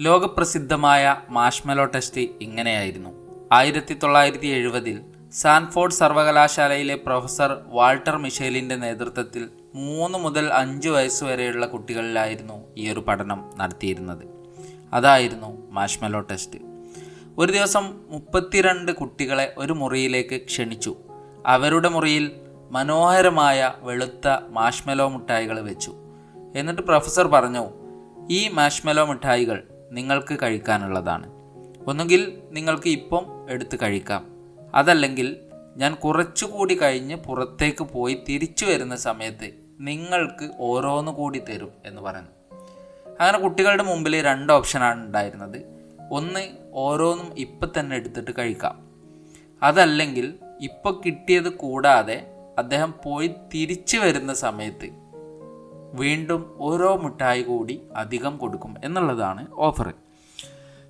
ലോകപ്രസിദ്ധമായ marshmallow test ഇങ്ങനെയായിരുന്നു. ആയിരത്തി തൊള്ളായിരത്തി എഴുപതിൽ സാൻഫോർഡ് സർവകലാശാലയിലെ പ്രൊഫസർ വാൾട്ടർ മിഷേലിന്റെ നേതൃത്വത്തിൽ മൂന്ന് മുതൽ അഞ്ച് വയസ്സ് വരെയുള്ള കുട്ടികളിലായിരുന്നു ഈ ഒരു പഠനം നടത്തിയിരുന്നത്. അതായിരുന്നു മാഷ്മെലോ ടെസ്റ്റ്. ഒരു ദിവസം മുപ്പത്തിരണ്ട് കുട്ടികളെ ഒരു മുറിയിലേക്ക് ക്ഷണിച്ചു. അവരുടെ മുറിയിൽ മനോഹരമായ വെളുത്ത മാഷ്മെലോ മിഠായികൾ വെച്ചു. എന്നിട്ട് പ്രൊഫസർ പറഞ്ഞു ഈ മാഷ്മെലോ മിഠായികൾ നിങ്ങൾക്ക് കഴിക്കാനുള്ളതാണ്. ഒന്നുകിൽ നിങ്ങൾക്ക് ഇപ്പം എടുത്ത് കഴിക്കാം. അതല്ലെങ്കിൽ ഞാൻ കുറച്ചുകൂടി കഴിഞ്ഞ് പുറത്തേക്ക് പോയി തിരിച്ചു വരുന്ന സമയത്ത് നിങ്ങൾക്ക് ഓരോന്ന് കൂടി തരും എന്ന് പറഞ്ഞു അങ്ങനെ കുട്ടികളുടെ മുമ്പിൽ രണ്ട് ഓപ്ഷനാണ് ഉണ്ടായിരുന്നത്. ഒന്ന് ഓരോന്നും ഇപ്പം തന്നെ എടുത്തിട്ട് കഴിക്കാം. അതല്ലെങ്കിൽ ഇപ്പോൾ കിട്ടിയത് കൂടാതെ അദ്ദേഹം പോയി തിരിച്ചു വരുന്ന സമയത്ത് വീണ്ടും ഓരോ മിഠായി കൂടി അധികം കൊടുക്കും എന്നുള്ളതാണ് ഓഫർ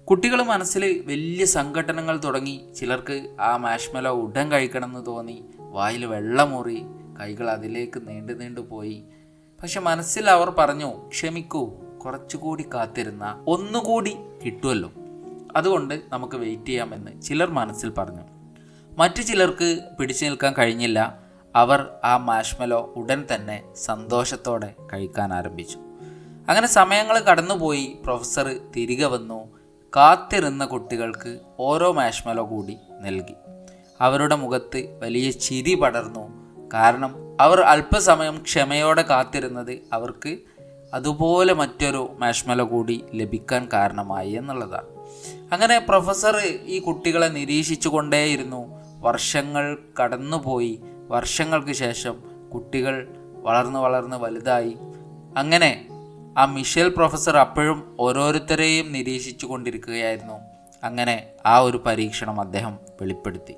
കുട്ടികൾ മനസ്സിൽ വലിയ സംഘടനകൾ തുടങ്ങി. ചിലർക്ക് ആ മാഷ്മലോ ഉടൻ കഴിക്കണം എന്ന് തോന്നി. വായിൽ വെള്ളമുറി കൈകൾ അതിലേക്ക് നീണ്ടു നീണ്ടു പോയി. പക്ഷെ മനസ്സിൽ അവർ പറഞ്ഞു ക്ഷമിക്കൂ കുറച്ചുകൂടി കാത്തിരുന്ന ഒന്നുകൂടി കിട്ടുമല്ലോ അതുകൊണ്ട് നമുക്ക് വെയിറ്റ് ചെയ്യാമെന്ന് ചിലർ മനസ്സിൽ പറഞ്ഞു. മറ്റു ചിലർക്ക് പിടിച്ചു നിൽക്കാൻ കഴിഞ്ഞില്ല. അവർ ആ മാഷ്മലോ ഉടൻ തന്നെ സന്തോഷത്തോടെ കഴിക്കാൻ ആരംഭിച്ചു. അങ്ങനെ സമയങ്ങൾ കടന്നുപോയി. പ്രൊഫസർ തിരികെ വന്നു. കാത്തിരുന്ന കുട്ടികൾക്ക് ഓരോ മാഷ്മലോ കൂടി നൽകി. അവരുടെ മുഖത്ത് വലിയ ചിരി പടർന്നു. കാരണം അവർ അല്പസമയം ക്ഷമയോടെ കാത്തിരുന്നത് അവർക്ക് അതുപോലെ മറ്റൊരു മാഷ്മലോ കൂടി ലഭിക്കാൻ കാരണമായി എന്നുള്ളതാണ്. അങ്ങനെ പ്രൊഫസർ ഈ കുട്ടികളെ നിരീക്ഷിച്ചു കൊണ്ടേയിരുന്നു വർഷങ്ങൾ കടന്നുപോയി. വർഷങ്ങൾക്ക് ശേഷം കുട്ടികൾ വളർന്ന് വളർന്ന് വലുതായി. അങ്ങനെ ആ മിഷേൽ പ്രൊഫസർ അപ്പോഴും ഓരോരുത്തരെയും നിരീക്ഷിച്ചു കൊണ്ടിരിക്കുകയായിരുന്നു. അങ്ങനെ ആ ഒരു പരീക്ഷണം അദ്ദേഹം വെളിപ്പെടുത്തി.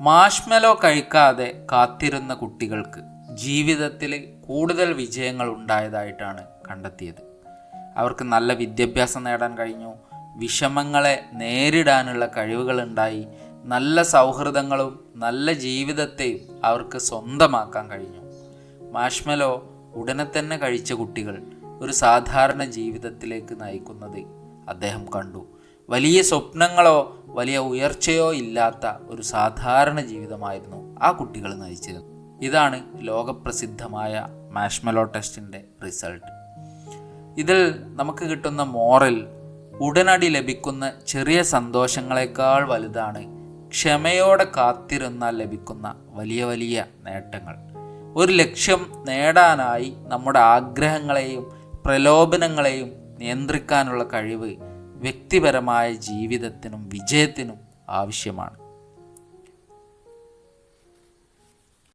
മാഷ്മെലോ കഴിക്കാതെ കാത്തിരുന്ന കുട്ടികൾക്ക് ജീവിതത്തിൽ കൂടുതൽ വിജയങ്ങൾ ഉണ്ടായതായിട്ടാണ് കണ്ടെത്തിയത്. അവർക്ക് നല്ല വിദ്യാഭ്യാസം നേടാൻ കഴിഞ്ഞു. വിഷമങ്ങളെ നേരിടാനുള്ള കഴിവുകളുണ്ടായി നല്ല സൗഹൃദങ്ങളും നല്ല ജീവിതത്തെയും അവർക്ക് സ്വന്തമാക്കാൻ കഴിഞ്ഞു. മാഷ്മലോ ഉടനെ തന്നെ കഴിച്ച കുട്ടികൾ ഒരു സാധാരണ ജീവിതത്തിലേക്ക് നയിക്കുന്നത് അദ്ദേഹം കണ്ടു. വലിയ സ്വപ്നങ്ങളോ വലിയ ഉയർച്ചയോ ഇല്ലാത്ത ഒരു സാധാരണ ജീവിതമായിരുന്നു ആ കുട്ടികൾ നയിച്ചത് ഇതാണ് ലോകപ്രസിദ്ധമായ മാഷ്മലോ ടെസ്റ്റിന്റെ റിസൾട്ട്. ഇതിൽ നമുക്ക് കിട്ടുന്ന മോറൽ ഉടനടി ലഭിക്കുന്ന ചെറിയ സന്തോഷങ്ങളെക്കാൾ വലുതാണ് ക്ഷമയോടെ കാത്തിരുന്നാൽ ലഭിക്കുന്ന വലിയ വലിയ നേട്ടങ്ങൾ. ഒരു ലക്ഷ്യം നേടാനായി നമ്മുടെ ആഗ്രഹങ്ങളെയും പ്രലോഭനങ്ങളെയും നിയന്ത്രിക്കാനുള്ള കഴിവ് വ്യക്തിപരമായ ജീവിതത്തിനും വിജയത്തിനും ആവശ്യമാണ്.